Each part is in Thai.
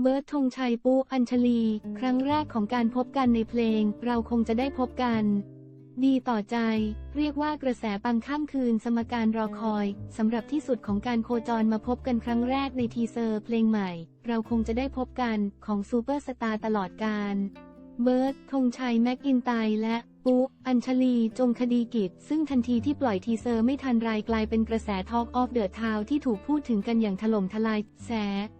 เบิร์ดธงชัยปูอัญชลี ครั้งแรกของการพบกันในเพลง เราคงจะได้พบกัน ดีต่อใจ เรียกว่ากระแสปังข้ามคืนสมการรอคอยสำหรับที่สุดของการโคจรมาพบกันครั้งแรกในทีเซอร์เพลงใหม่ เราคงจะได้พบกันของซูเปอร์สตาร์ตลอดกาลเบิร์ดธงชัยแม็กอินไตและปุ๊อัญชลี จงคดีกิจ ซึ่งทันทีที่ปล่อยทีเซอร์ไม่ทันไรกลายเป็นกระแสทอกออฟเดอะทาวที่ถูกพูดถึงกันอย่างถล่มทลายแส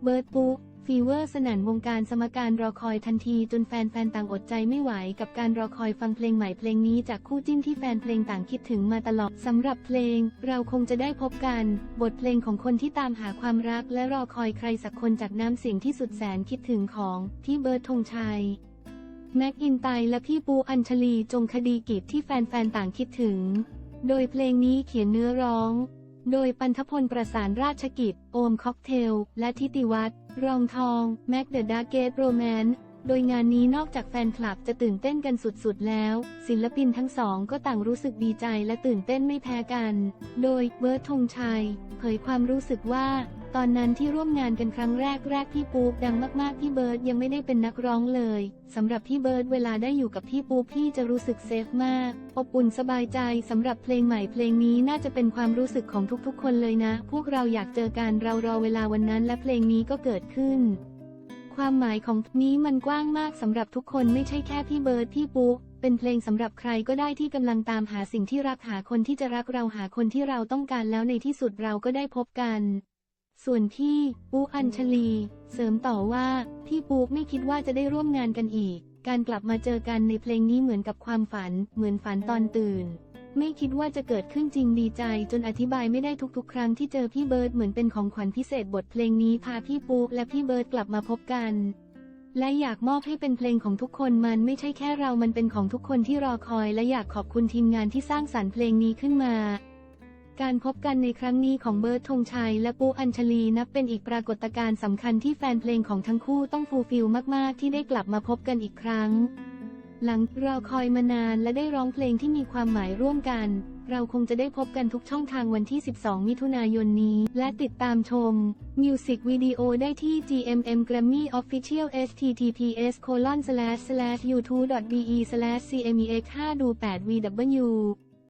เบิร์ดปุ๊ ฟีเวอร์สนั่นวงการสมการรอคอยทันทีจนแฟนๆต่างอดใจไม่ไหวกับการรอคอยฟังเพลงใหม่เพลงนี้จากคู่จิ้นที่แฟนเพลงต่างคิดถึงมาตลอดสำหรับเพลง เราคงจะได้พบกัน บทเพลงของคนที่ตามหาความรักและรอคอยใครสักคนจากน้ำเสียงที่สุดแสนคิดถึงของพี่เบิร์ดธงชัยแม็กอินไตและพี่ปูอัญชลีจงคดีกิจที่แฟนๆต่างคิดถึง โดยเพลงนี้เขียนเนื้อร้อง โดยปันทพลประสานราชกิจ โอมค็อกเทล และทิติวัฒน์ รองทอง แม็กเดอะดาร์เกตโรแมนโดยงานนี้นอกจากแฟนคลับจะตื่นเต้นกันสุดๆ แล้ว ศิลปินทั้งสองก็ต่างรู้สึกดีใจและตื่นเต้นไม่แพ้กัน โดยเบิร์ดธงชัย เผยความรู้สึกว่า ตอนนั้นที่ร่วมงานกันครั้งแรกแรกพี่ปุ๊กดังมากๆพี่เบิร์ดยังไม่ได้เป็นนักร้องเลยสำหรับพี่เบิร์ดเวลาได้อยู่กับพี่ปุ๊กพี่จะรู้สึกเซฟมากอบอุ่นสบายใจสำหรับเพลงใหม่เพลงนี้น่าจะเป็นความรู้สึกของทุกๆ คนเลยนะ พวกเราอยากเจอกันเรารอเวลาวันนั้นและเพลงนี้ก็เกิดขึ้น ความหมายของนี้มันกว้างมากสำหรับทุกคนไม่ใช่แค่พี่เบิร์ดพี่ปุ๊กเป็นเพลงสำหรับใครก็ได้ที่กำลังตามหาสิ่งที่รักหาคนที่จะรักเราหาคนที่เราต้องการแล้วในที่สุดเราก็ได้พบกัน ส่วนพี่ปุ๊กอัญชลี เสริมต่อว่าพี่ปุ๊กไม่คิดว่าจะได้ร่วมงานกันอีก การกลับมาเจอกันในเพลงนี้เหมือนกับความฝัน เหมือนฝันตอนตื่น ไม่คิดว่าจะเกิดขึ้นจริงดีใจ จนอธิบายไม่ได้ทุกๆ ครั้งที่เจอพี่เบิร์ดเหมือนเป็นของขวัญพิเศษบทเพลงนี้พาพี่ปุ๊กและพี่เบิร์ดกลับมาพบกัน และอยากมอบให้เป็นเพลงของทุกคนมันไม่ใช่แค่เรามันเป็นของทุกคนที่รอคอย และอยากขอบคุณทีมงานที่สร้างสรรค์เพลงนี้ขึ้นมา การพบกันในครั้งนี้ของเบิร์ดธงชัย และปูอัญชลีนับเป็นอีกปรากฏการณ์สำคัญที่แฟนเพลงของทั้งคู่ต้องฟูลฟิลมากๆ ที่ได้กลับมาพบกันอีกครั้ง หลังรอคอยมานานและได้ร้องเพลงที่มีความหมายร่วมกัน เราคงจะได้พบกันทุกช่องทางวันที่ 12 มิถุนายนนี้ และติดตามชม มิวสิกวิดีโอได้ที่ GMM Grammy Official https colon slash slash youtube be slash cmex 5ดู8 vw